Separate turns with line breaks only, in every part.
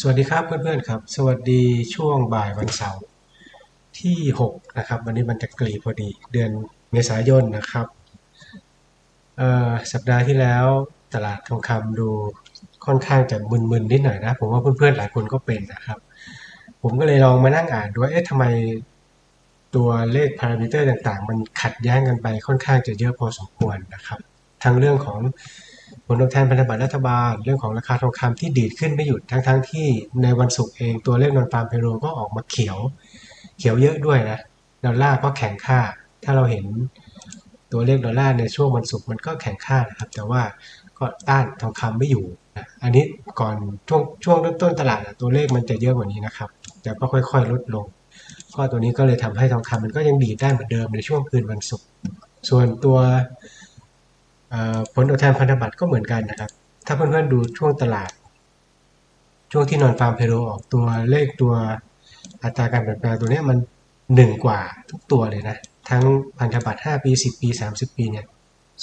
สวัสดีครับเพื่อนๆครับ สวัสดีช่วงบ่ายวันเสาร์ที่ 6 นะครับ วันนี้มันจะกรีพอดีเดือนเมษายนนะครับสัปดาห์ที่แล้วตลาดทองคำดูค่อนข้างจะมึนๆนิดหน่อยนะ ผมว่าเพื่อนๆหลายคนก็เป็นนะครับ ผมก็เลยลองมานั่งอ่านดูว่าเอ๊ะทำไมตัวเลขพารามิเตอร์ต่างๆ มันขัดแย้งกันไปค่อนข้างจะเยอะพอสมควรนะครับ ทั้งเรื่องของ ผลตอบแทนพันธบัตรรัฐบาล เรื่องของราคาทองคำที่ดีดขึ้นไม่หยุดทั้งๆทที่ในวันศุกร์เองตัวเลขนอนฟาร์มเพโรก็ออกมาเขียว เขียวเยอะด้วยนะดอลลาร์ก็แข็งค่า ถ้าเราเห็นตัวเลขดอลลาร์ในช่วงวันศุกร์มันก็แข็งค่านะครับ แต่ว่าก็ต้านทองคำไม่อยู่นะอันนี้ก่อนช่วงช่วงเริ่มต้นตลาดตัวเลขมันจะเยอะกว่านี้นะครับ แต่ก็ค่อยๆลดลงก็ตัวนี้ก็เลยทำให้ทองคำมันก็ยังดีดได้เหมือนเดิมในช่วงคืนวันศุกร์ส่วนตัว ผลตอบแทนพันธบัตรก็เหมือนกันนะครับ ถ้าเพื่อนๆดูช่วงตลาด ช่วงที่นอนฟาร์มเพโลออกตัวเลขตัวอัตราการเปลี่ยนแปลงตัวเนี้ยมันหนึ่งกว่าทุกตัวเลยนะ ทั้งพันธบัตร 5 ปี 10 ปี 30 ปีเนี่ย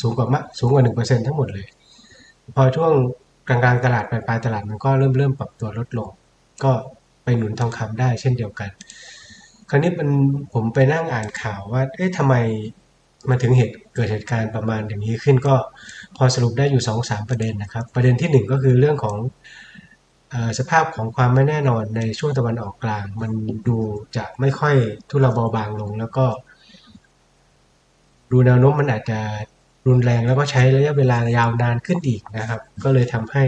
สูงกว่ามะสูงกว่า 1%ทั้งหมดเลย พอช่วงกลางๆตลาดปลายๆตลาดมันก็เริ่มเริ่มปรับตัวลดลง ก็ไปหนุนทองคำได้เช่นเดียวกัน คราวนี้มันผมไปนั่งอ่านข่าวว่า เอ๊ะทำไม มันถึงเหตุเกิดเหตุการณ์ประมาณอย่างนี้ขึ้นก็พอสรุปได้อยู่2-3ประเด็นนะครับ ประเด็นที่ 1 ก็คือเรื่องของอสภาพของความไม่แน่นอนในช่วงตะวันออกกลาง มันดูจะไม่ค่อยทุเลาเบาบางลง แล้วก็ดูแนวโน้มมันอาจจะรุนแรงแล้วก็ใช้ระยะเวลายาวนานขึ้นอีกนะครับ ก็เลยทำให้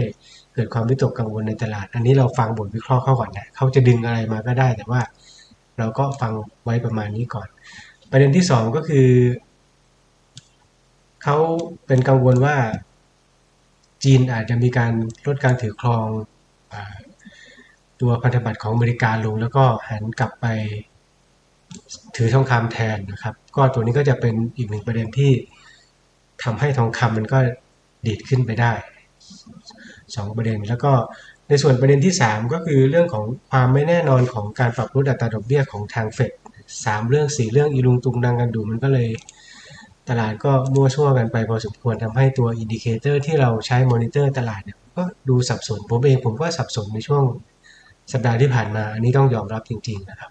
เกิดความวิตกกังวลในตลาด อันนี้เราฟังบทวิเคราะห์เขาก่อนนะเขาจะดึงอะไรมาก็ได้ แต่ว่าเราก็ฟังไว้ประมาณนี้ก่อน ประเด็นที่สองก็คือ เขาเป็นกังวลว่าจีนอาจจะมีการลดการถือครองอตัวพันธบัตรของอเมริกาลง แล้วก็หันกลับไปถือทองคำแทนนะครับ ก็ตัวนี้ก็จะเป็นอีกหนึ่งประเด็นที่ทำให้ทองคำมันก็ดีดขึ้นไปได้สองประเด็น แล้วก็ในส่วนประเด็นที่ 3 ก็คือเรื่องของความไม่แน่นอนของการปรับลดอัตราดอกเบี้ยของทางเฟดสามเรื่องสี่เรื่องอีลุงตุงนังกันดูมันก็เลย ตลาดก็มั่วซั่วกันไปพอสมควรทำให้ตัวอินดิเคเตอร์ที่เราใช้มอนิเตอร์ตลาดเนี่ยก็ดูสับสน ผมเองผมก็สับสนในช่วงสัปดาห์ที่ผ่านมา อันนี้ต้องยอมรับจริง ๆ นะครับ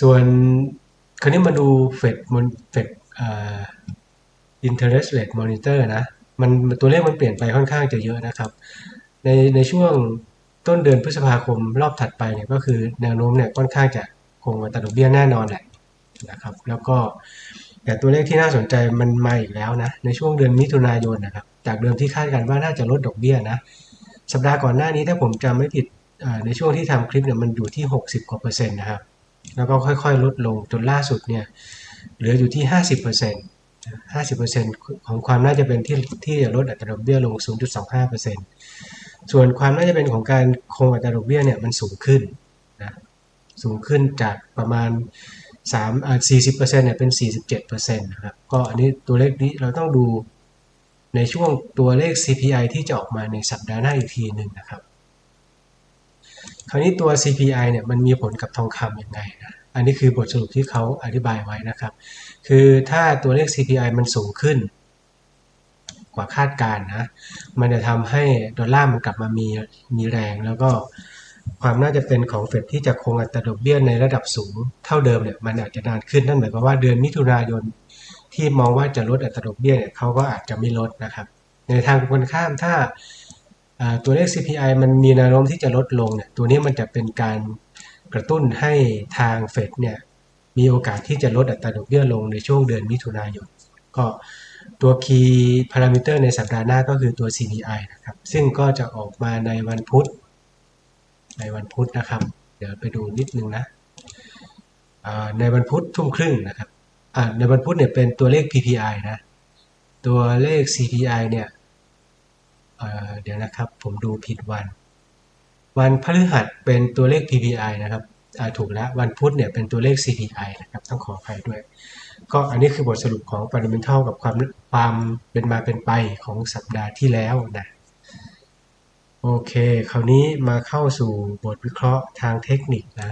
ส่วนคราวนี้มาดูเฟดมอนเฟดเอ่อ interest rate monitor นะมันตัวเลขมันเปลี่ยนไปค่อนข้างจะเยอะนะครับ ในในช่วงต้นเดือนพฤษภาคมรอบถัดไปเนี่ยก็คือแนวโน้มเนี่ยค่อนข้างจะคงอัตราดอกเบี้ยแน่นอนแหละนะครับ แล้วก็ แต่ตัวเลขที่น่าสนใจมันมาอีกแล้วนะ ในช่วงเดือนมิถุนายนนะครับ จากเดิมที่คาดกันว่าน่าจะลดดอกเบี้ยนะ สัปดาห์ก่อนหน้านี้ถ้าผมจำไม่ผิดในช่วงที่ทำคลิปเนี่ยมันอยู่ที่ 60 กว่าเปอร์เซ็นต์นะครับ แล้วก็ค่อยๆ ลดลงจนล่าสุดเนี่ยเหลืออยู่ที่ 50เปอร์เซ็นต์50%ของความน่าจะเป็นที่ที่จะลดอัตราดอกเบี้ยลง 0.25%ส่วนความน่าจะเป็นของการคงอัตราดอกเบี้ยเนี่ยมันสูงขึ้นนะสูงขึ้นจากประมาณ 3อ่า40%เซ็นต์เนี่ยเป็น47%นะครับ ก็อันนี้ตัวเลขนี้เราต้องดูในช่วงตัวเลข CPI ที่จะออกมาในสัปดาห์หน้าอีกทีหนึ่งนะครับ คราวนี้ตัว CPI เนี่ยมันมีผลกับทองคำยังไงนะอันนี้คือบทสรุปที่เขาอธิบายไว้นะครับ คือถ้าตัวเลข CPI มันสูงขึ้น กว่าคาดการนะ มันจะทำให้ดอลลาร์มันกลับมามีมีแรงแล้วก็ ความน่าจะเป็นของเฟดที่จะคงอัตราดอกเบี้ยในระดับสูงเท่าเดิมเนี่ยมันอาจจะนานขึ้นนั่นหมายความว่าเดือนมิถุนายนที่มองว่าจะลดอัตราดอกเบี้ยเนี่ยเขาก็อาจจะไม่ลดนะครับ ในทางตรงข้ามถ้าตัวเลข CPI มันมีแนวโน้มที่จะลดลงเนี่ยตัวนี้มันจะเป็นการกระตุ้นให้ทางเฟดเนี่ยมีโอกาสที่จะลดอัตราดอกเบี้ยลงในช่วงเดือนมิถุนายนก็ตัว key parameter ในสัปดาห์หน้าก็คือตัว CPI นะครับซึ่งก็จะออกมาในวันพุธ ในวันพุธนะครับ เดี๋ยวไปดูนิดนึงนะในวันพุธทุ่มครึ่งนะครับในวันพุธเนี่ยเป็นตัวเลข PPI นะ ตัวเลข CPI เนี่ยเดี๋ยวนะครับผมดูผิดวัน วันพฤหัสเป็นตัวเลข PPI นะครับถูกแล้ววันพุธเนี่ยเป็นตัวเลข CPI นะครับต้องขออภัยด้วย ก็อันนี้คือบทสรุปของ Fundamental กับความความเป็นมาเป็นไปของสัปดาห์ที่แล้วนะ โอเค คราวนี้มาเข้าสู่บทวิเคราะห์ทางเทคนิคนะ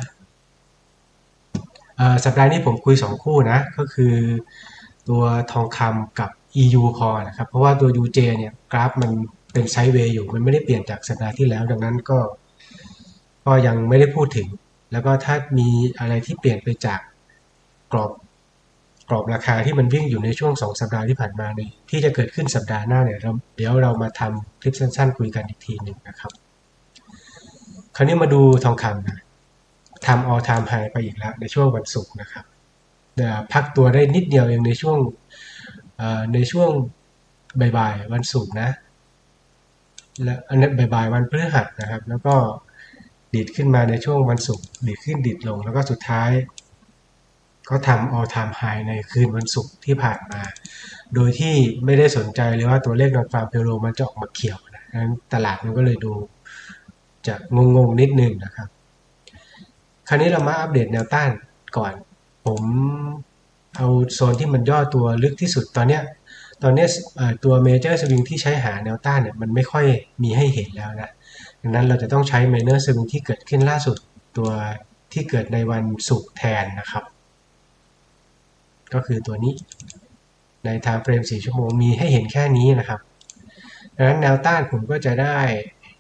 สัปดาห์นี้ผมคุย 2 คู่นะ ก็คือตัวทองคำกับ EU พอนะครับ เพราะว่าตัว UJ เนี่ยกราฟมันเป็นไซด์เวย์อยู่ มันไม่ได้เปลี่ยนจากสัปดาห์ที่แล้ว ดังนั้นก็ ก็ยังไม่ได้พูดถึง แล้วก็ถ้ามีอะไรที่เปลี่ยนไปจากกรอบ กรอบราคาที่มันวิ่งอยู่ในช่วง 2 สัปดาห์ที่ผ่านมาเนี่ยที่จะเกิดขึ้นสัปดาห์หน้าเนี่ยเราเดี๋ยวเรามาทำคลิปสั้น ๆ คุยกันอีกทีหนึ่งนะครับ คราวนี้มาดูทองคำนะทำ all time high ไปอีกแล้วในช่วงวันศุกร์นะครับพักตัวได้นิดเดียวเองในช่วงในช่วงบ่ายๆวันศุกร์นะ และอันนั้นบ่ายๆวันพฤหัสนะครับ แล้วก็ดีดขึ้นมาในช่วงวันศุกร์ดีดขึ้นดีดลง แล้วก็สุดท้าย ก็ทำ all time high ในคืนวันศุกร์ที่ผ่านมา โดยที่ไม่ได้สนใจเลยว่าตัวเลขนอนฟาร์มเพโลมันจะออกมาเขียวนะดังนั้นตลาดมันก็เลยดูจะงงๆนิดนึงนะครับ คราวนี้เรามาอัปเดตแนวต้านก่อน ผมเอาโซนที่มันย่อตัวลึกที่สุดตอนเนี้ยตอนเนี้ยตัวเมเจอร์สวิงที่ใช้หาแนวต้านเนี่ยมันไม่ค่อยมีให้เห็นแล้วนะดังนั้นเราจะต้องใช้ minor swing ที่เกิดขึ้นล่าสุดตัวที่เกิดในวันศุกร์แทนนะครับ ก็คือตัวนี้ ใน time frame 4 ชั่วโมงมีให้เห็นแค่นี้นะครับดังนั้นแนวต้านผมก็จะได้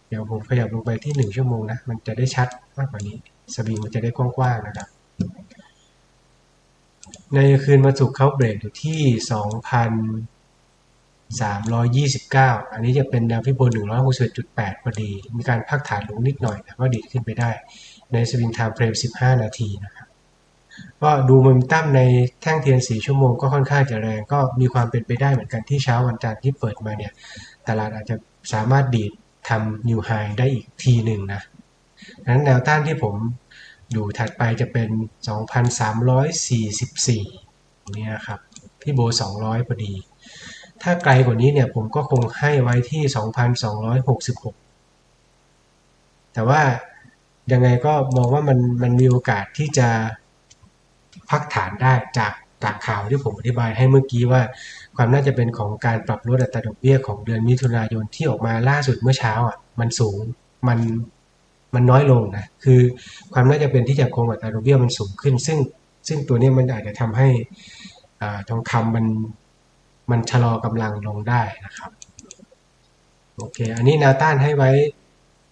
เดี๋ยวผมขยับลงไปที่ 1 ชั่วโมงนะ มันจะได้ชัดมากกว่านี้ สวิงมันจะได้กว้างๆนะครับ ในคืนวันศุกร์เขาเบรกอยู่ที่ 2,329 อันนี้จะเป็นแนวพิโบ161.8 พอดี มีการพักฐานลงนิดหน่อยแต่ก็ดีขึ้นไปได้ ในสวิงไทม์เฟรม 15 นาทีนะครับ ก็ดูโมเมนตัมในแท่งเทียน 4 ชั่วโมงก็ค่อนข้างจะแรง ก็มีความเป็นไปได้เหมือนกันที่เช้าวันจันทร์ที่เปิดมาเนี่ย ตลาดอาจจะสามารถดีดทำนิวไฮได้อีกทีหนึ่งนะดังนั้นแนวต้านที่ผมดูถัดไปจะเป็น 2,344เนี่ยครับพี่โบ 200พอดี ถ้าไกลกว่านี้เนี่ยผมก็คงให้ไว้ที่ 2,266 แต่ว่ายังไงก็มองว่ามันมันมีโอกาสที่จะ พักฐานได้จากจากข่าวที่ผมอธิบายให้เมื่อกี้ว่า ความน่าจะเป็นของการปรับลดอัตราดอกเบี้ยของเดือนมิถุนายนที่ออกมาล่าสุดเมื่อเช้าอะมันสูงมันมันน้อยลงนะคือความน่าจะเป็นที่จะคงอัตราดอกเบี้ยมันสูงขึ้น ซึ่งซึ่งตัวนี้มันอาจจะทำให้อ่ทองคำมันมันชะลอกำลังลงได้นะครับโอเค อันนี้แนวต้านให้ไว้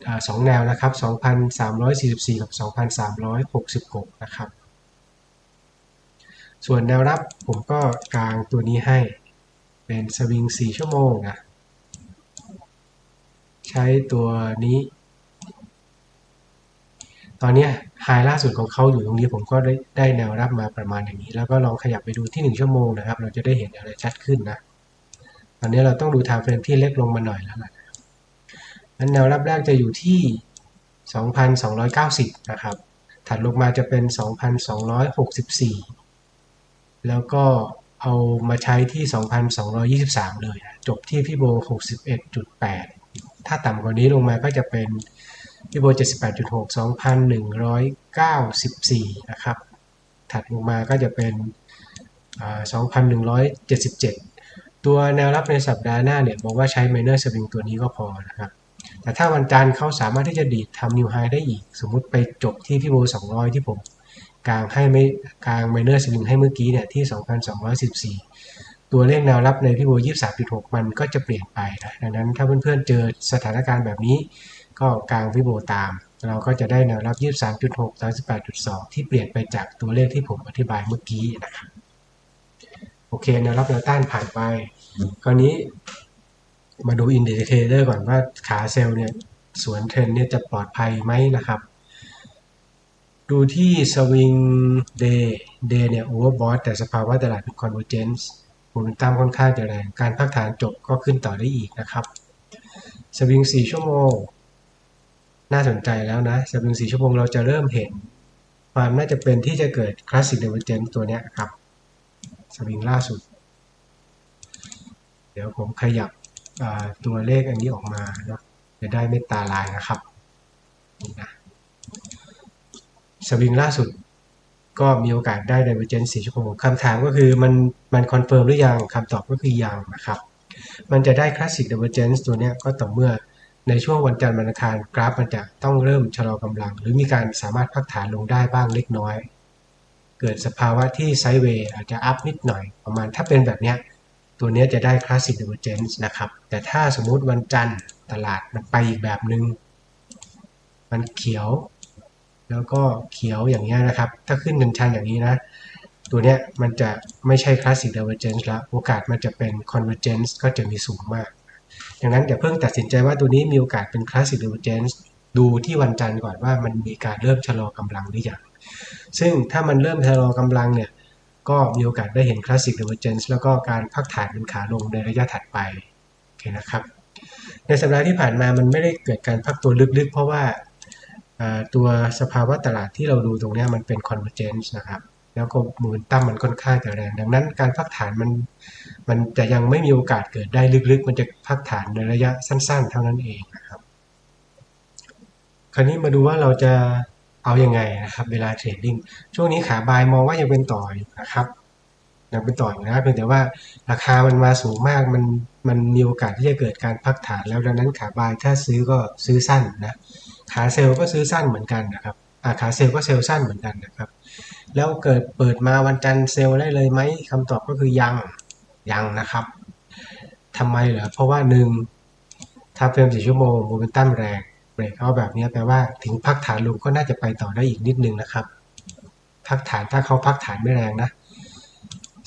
อ่าสองแนวนะครับ 2,344 กับ 2,366 นะครับ ส่วนแนวรับผมก็กางตัวนี้ให้เป็นสวิง 4 ชั่วโมงนะ ใช้ตัวนี้ ตอนนี้ไฮล่าสุดของเขาอยู่ตรงนี้ผมก็ได้ได้แนวรับมาประมาณอย่างนี้ แล้วก็ลองขยับไปดูที่ 1 ชั่วโมงนะครับ เราจะได้เห็นอะไรชัดขึ้นนะ ตอนนี้เราต้องดู time frame ที่เล็กลงมาหน่อยแล้วล่ะนั้นแนวรับแรกจะอยู่ที่ 2,290 นะครับ ถัดลงมาจะเป็น 2,264 แล้วก็เอามาใช้ที่ 2,223 เลย จบที่พี่โบ 61.8 ถ้าต่ำกว่านี้ลงมาก็จะเป็นพี่โบ 78.6 2,194 นะครับ ถัดลงมาก็จะเป็น 2,177 ตัวแนวรับในสัปดาห์หน้าเนี่ยบอกว่าใช้ minor swing ตัวนี้ก็พอนะครับ แต่ถ้าวันจันทร์เขาสามารถที่จะดีดทำนิวไฮได้อีก สมมุติไปจบที่พี่โบ 200 ที่ผม กลางให้ไม่กลาง minor swing ให้เมื่อกี้เนี่ยที่ 2,214 ตัวเลขแนวรับในพี่โบ23.6 มันก็จะเปลี่ยนไปนะดังนั้นถ้าเพื่อนๆเจอสถานการณ์แบบนี้ ก็กลางพี่โบตาม เราก็จะได้แนวรับ 23.6 38.2 ที่เปลี่ยนไปจากตัวเลขที่ผมอธิบายเมื่อกี้นะครับโอเคแนวรับแนวต้านผ่านไปคราวนี้มาดูอินดิเคเตอร์ก่อนว่าขาเซลล์เนี่ยสวนเทรนเนี่ยจะปลอดภัยไหมนะครับ ดูที่สวิงเดย์เดย์เนี่ยโอเวอร์บอทแต่สภาวะตลาดเป็นคอนเวอร์เจนซ์โมเมนตัมค่อนข้างจะแรง การพักฐานจบก็ขึ้นต่อได้อีกนะครับสวิง 4 ชั่วโมง น่าสนใจแล้วนะสวิง 4 ชั่วโมงเราจะเริ่มเห็น ความน่าจะเป็นที่จะเกิดคลาสสิกเดเวอร์เจนตัวเนี้ยครับสวิงล่าสุด เดี๋ยวผมขยับตัวเลขอันนี้ออกมาเนาะจะได้ไม่ตาลายนะครับนี่นะ สวิงล่าสุด ก็มีโอกาสได้ divergence 4ชั่วโมงคำถามก็คือมันมันคอนเฟิร์มหรือยังคำตอบก็คือยังนะครับ มันจะได้ classic divergence ตัวนี้ก็ต่อเมื่อในช่วงวันจันทร์วันอังคารกราฟมันจะต้องเริ่มชะลอกำลัง หรือมีการสามารถพักฐานลงได้บ้างเล็กน้อย เกิดสภาวะที่ไซด์เวย์อาจจะอัพนิดหน่อย ประมาณถ้าเป็นแบบนี้ตัวนี้จะได้ Classic Divergence นะครับ แต่ถ้าสมมุติวันจันทร์ตลาดมันไปอีกแบบหนึง่งมันเขียว แล้วก็เขียวอย่างเงี้ยนะครับ ถ้าขึ้นชันๆอย่างนี้นะ ตัวเนี้ยมันจะไม่ใช่ Classic Divergence แล้ว โอกาสมันจะเป็น Convergence ก็จะมีสูงมาก ดังนั้นอย่าเพิ่งตัดสินใจว่าตัวนี้มีโอกาสเป็น Classic Divergence ดูที่วันจันทร์ก่อนว่ามันมีการเริ่มชะลอกำลังหรือยัง ซึ่งถ้ามันเริ่มชะลอกำลังเนี่ย ก็มีโอกาสได้เห็น Classic Divergence แล้วก็การพักฐานเป็นขาลงในระยะถัดไปโอเคนะครับในสัปดาห์ที่ผ่านมามันไม่ได้เกิดการพักตัวลึกๆ เพราะว่า ตัวสภาวะตลาดที่เราดูตรงนี้มันเป็น Convergence นะครับ แล้วก็มูลตั้มมันค่อนข้างจะแรง ดังนั้นการพักฐานมันมันจะยังไม่มีโอกาสเกิดได้ลึกๆ มันจะพักฐานในระยะสั้น ๆ เท่านั้นเองนะครับ คราวนี้มาดูว่าเราจะเอาอยัางไงนะครับ เวลาเทรดดิ้งช่วงนี้ขาบายมองว่ายังเป็นต่ออยู่นะครับ ยังเป็นต่ออยู่นะเพียงแต่ว่าราคามันมาสูงมากมันมันมีโอกาสที่จะเกิดการพักฐานแล้วดังนั้นขาบายถ้าซื้อก็ซื้อสั้นนะขาเซลก็ซื้อสั้นเหมือนกันนะครับอาขาเซลก็เซลสั้นเหมือนกันนะครับ แล้วเกิดเปิดมาวันจันทร์เซลได้เลยไหมคำตอบก็คือยังยังนะครับทำไมเหรอเพราะว่าหนึ่งถ้าเฟรมสี่ชั่วโมงโมเมนตัมแรงเบรกเอาแบบนี้แปลว่าถึงพักฐานลงก็น่าจะไปต่อได้อีกนิดนึงนะครับ พักฐานถ้าเขาพักฐานไม่แรงนะ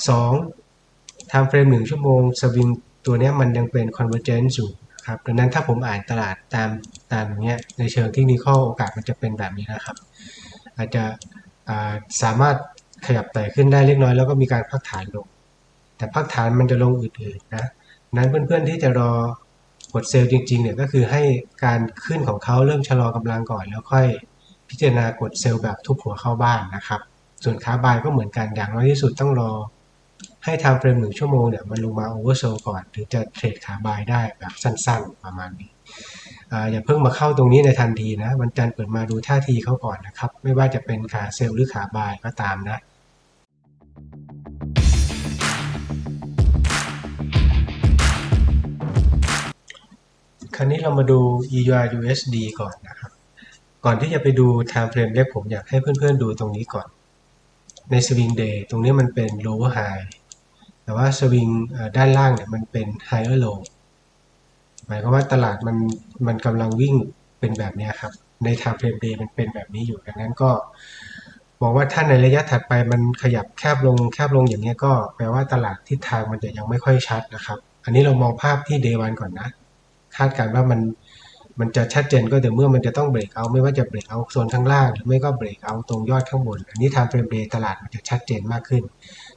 สองทำเฟรมหนึ่งชั่วโมงสวิงตัวนี้มันยังเป็น convergence อยู่ครับดังนั้นถ้าผมอ่านตลาดตามตามอย่างเงี้ยในเชิงเทคนิคโอกาสมันจะเป็นแบบนี้นะครับ อาจจะาสามารถขยับไต่ขึ้นได้เล็กน้อยแล้วก็มีการพักฐานลง แต่พักฐานมันจะลงอื่นๆนะนั้นเพื่อนๆที่จะรอกดเซลล์จริงๆเนี่ยก็คือให้การขึ้นของเขาเริ่มชะลอกำลังก่อน แล้วค่อยพิจารณากดเซลล์แบบทุบหัวเข้าบ้านนะครับ ส่วนขาบายก็เหมือนกันอย่างน้อยที่สุดต้องรอ ให้ทำเฟรมหนึ่งชั่วโมงเนี่ยมันลงมาโอเวอร์โซก่อน ถึงจะเทรดขาบายได้แบบสั้นๆประมาณนี้ออย่าเพิ่งมาเข้าตรงนี้ในทันทีนะวันจันทร์เปิดมาดูท่าทีเขาก่อนนะครับ ไม่ว่าจะเป็นขาเซลล์หรือขาบายก็ตามนะคราวนี้เรามาดู EUR USD ก่อนนะครับ ก่อนที่จะไปดู time frame เล็กผมอยากให้เพื่อนๆดูตรงนี้ก่อน ใน swing day ตรงนี้มันเป็น lower high แต่ว่า swing เอ่อด้านล่างเนี่ยมันเป็น higher low หมายความว่าตลาดมันมันกำลังวิ่งเป็นแบบนี้ครับ ใน time frame day มันเป็นแบบนี้อยู่ดังนั้นก็มองว่าถ้าในระยะถัดไปมันขยับแคบลงแคบลงอย่างนี้ก็แปลว่าตลาดทิศทางมันจะยังไม่ค่อยชัดนะครับ อันนี้เรามองภาพที่ day one ก่อนนะ คาดการณ์ว่ามันมันจะชัดเจนก็แต่เมื่อมันจะต้องเบรกเอาไม่ว่าจะเบรกเอาโซนข้างล่าง หรือไม่ก็เบรกเอาตรงยอดข้างบน อันนี้ทางเฟรมเดย์ตลาดมันจะชัดเจนมากขึ้น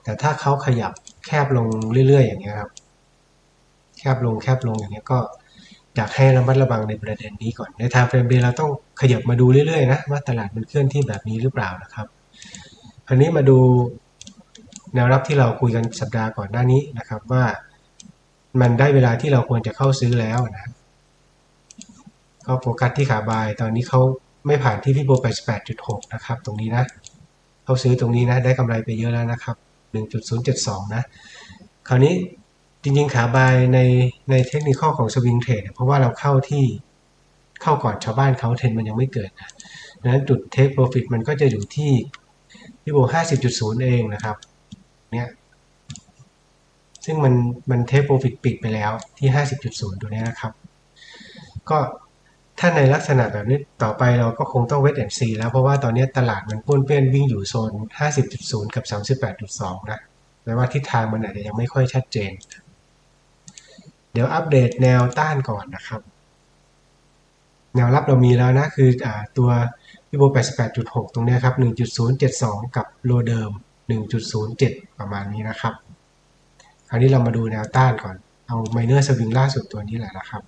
แต่ถ้าเขาขยับ บลงเรื่อยๆ อย่างเงี้ยครับ แคบลงแคบลงอย่างเงี้ยก็อยากให้ระมัดระวังในประเด็นนี้ก่อน ในทางเฟรมเดย์เราต้องขยับมาดูเรื่อยๆนะว่าตลาดมันเคลื่อนที่แบบนี้หรือเปล่านะครับอันนี้มาดูแนวรับที่เราคุยกันสัปดาห์ก่อนหน้านี้นะครับว่ามันได้เวลาที่เราควรจะเข้าซื้อแล้วนะก็โฟกัสที่ขาบาย ตอนนี้เขาไม่ผ่านที่พี่โบ88.6 นะครับ ตรงนี้นะ เขาซื้อตรงนี้นะ ได้กำไรไปเยอะแล้วนะครับ 1.072 นะ คราวนี้จริงๆ ขาบายในในเทคนิคของสวิงเทรดเพราะว่าเราเข้าที่เข้าก่อนชาวบ้านเขาเทรนมันยังไม่เกิดนะดังนั้นจุดเทคโปรฟิตมันก็จะอยู่ที่พี่โบ50.0 เองนะครับเนี่ยซึ่งมันมันเทคโปรฟิตปิดไปแล้วที่ 50.0 ตัวนี้นะครับ ก็ ถ้าในลักษณะแบบนี้ต่อไปเราก็คงต้องเวทแอนซีแล้วเพราะว่าตอนนี้ตลาดมันป้วนเปี้ยนวิ่งอยู่โซน 50.0 กับ 38.2 นะแปลว่าทิศทางมันอาจจะยังไม่ค่อยชัดเจน เดี๋ยวอัปเดตแนวต้านก่อนนะครับ แนวรับเรามีแล้วนะ คืออตัววิโบ88.6 ตรงนี้ครับ 1.072 กับโลเดิม 1.07 ประมาณนี้นะครับ คราวนี้เรามาดูแนวต้านก่อน เอาไมเนอร์สวิงล่าสุดตัวนี้แหละนะครับ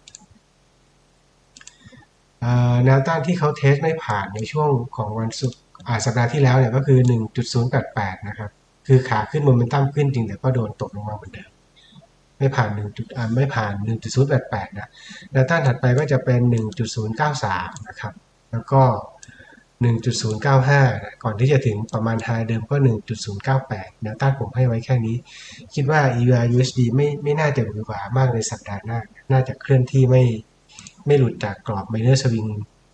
แนวต้านที่เขาเทสไม่ผ่านในช่วงของวันศุกร์สัปดาห์ที่แล้วเนี่ยก็คือ 1.088 นะครับ คือขาขึ้นโมเมนตัมขึ้นจริงแต่ก็โดนตกลงมาเหมือนเดิม ไม่ผ่าน1จุดไม่ผ่าน 1.088 นะแนวต้านถัดไปก็จะเป็น 1.093 นะครับ แล้วก็ 1.095นะก่อนที่จะถึงประมาณไฮเดิมก็ 1.098แนวต้านผมให้ไว้แค่นี้ คิดว่า EUR USD ไม่ไม่น่าจะหวือหวามากในสัปดาห์หน้า น่าจะเคลื่อนที่ไม่ ไม่หลุดจากกรอบไมเนอร์สวิง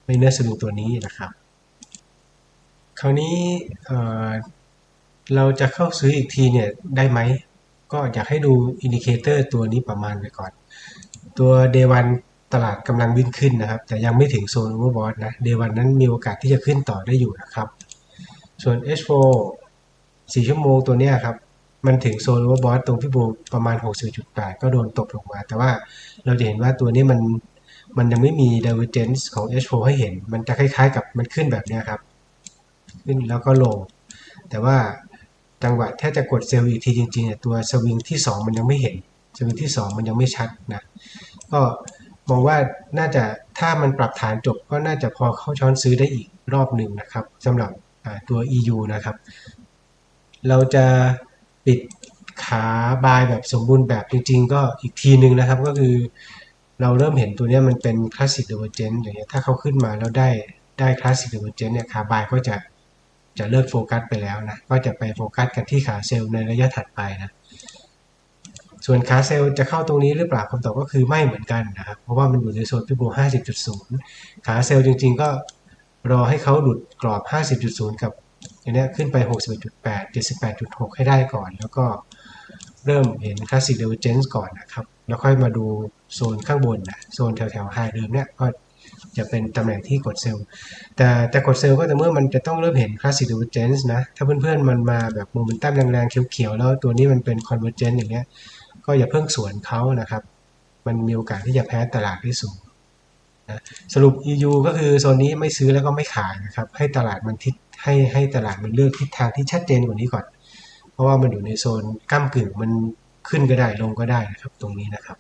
ไมเนอร์สวิงตัวนี้นะครับ คราวนี้เเราจะเข้าซื้ออีกทีเนี่ยได้ไหม ก็อยากให้ดูอินดิเคเตอร์ตัวนี้ประมาณไปก่อน ตัว day 1ตลาดกำลังวิ่งขึ้นนะครับ แต่ยังไม่ถึงโซน overbought นะ day 1นั้นมีโอกาสที่จะขึ้นต่อได้อยู่นะครับ ส่วน H4 4ชั่วโมงตัวเนี้ยครับมันถึงโซน overbought ตรงพี่โบประมาณ61.8ก็โดนตบลงมา แต่ว่าเราจะเห็นว่าตัวนี้มัน มันยังไม่มี divergence ของ H4 ให้เห็น มันจะคล้ายๆ กับมันขึ้นแบบนี้ครับ ขึ้นแล้วก็ลง แต่ว่าจังหวะถ้าจะกดเซลล์อีกทีจริงๆตัวสวิงที่ 2 มันยังไม่เห็น สวิงที่ 2 มันยังไม่ชัดนะ ก็มองว่าน่าจะถ้ามันปรับฐานจบก็น่าจะพอเข้าช้อนซื้อได้อีกรอบหนึ่งนะครับสำหรับตัว EU นะครับ เราจะปิดขาบายแบบสมบูรณ์แบบจริง ๆ ก็อีกทีหนึ่งนะครับก็คือ เราเริ่มเห็นตัวนี้มันเป็นคลาสสิกเดเวอร์เจนอย่างเงี้ยถ้าเขาขึ้นมาแล้วได้ได้คลาสสิกเดเวอร์เจนเนี่ยขาบายก็จะจะเลิกโฟกัสไปแล้วนะก็จะไปโฟกัสกันที่ขาเซลล์ในระยะถัดไปนะส่วนขาเซลล์จะเข้าตรงนี้หรือเปล่าคำตอบก็คือไม่เหมือนกันนะครับเพราะว่ามันอยู่ในโซนพิโบ50.0ขาเซลล์จริง ๆ ก็รอให้เขาหลุดกรอบ 50.0 กับอย่างเนี้ยขึ้นไป 61.8 78.6 ให้ได้ก่อน แล้วก็ เริ่มเห็นคลาสสิกเดเวอเจนส์ก่อนนะครับ แล้วค่อยมาดูโซนข้างบนนะโซนแถวๆไฮเดิมเนี่ยก็จะเป็นตำแหน่งที่กดเซลล์ แต่แต่กดเซลล์ก็แต่เมื่อมันจะต้องเริ่มเห็นคลาสสิกเดเวอเจนส์นะ ถ้าเพื่อนๆมันมาแบบโมเมนตัมแรงๆ เขียวๆ แล้วตัวนี้มันเป็นคอนเวอร์เจนต์อย่างเงี้ย ก็อย่าเพิ่งสวนเขานะครับ มันมีโอกาสที่จะแพ้ตลาดได้สูงนะสรุป EU ก็คือโซนนี้ไม่ซื้อแล้วก็ไม่ขายนะครับ ให้ตลาดมันทิศให้ให้ตลาดมันเลือกทิศทางที่ชัดเจนกว่านี้ก่อน เพราะว่ามันอยู่ในโซนก้ามกึ่งมันขึ้นก็ได้ลงก็ได้นะครับตรงนี้นะครับ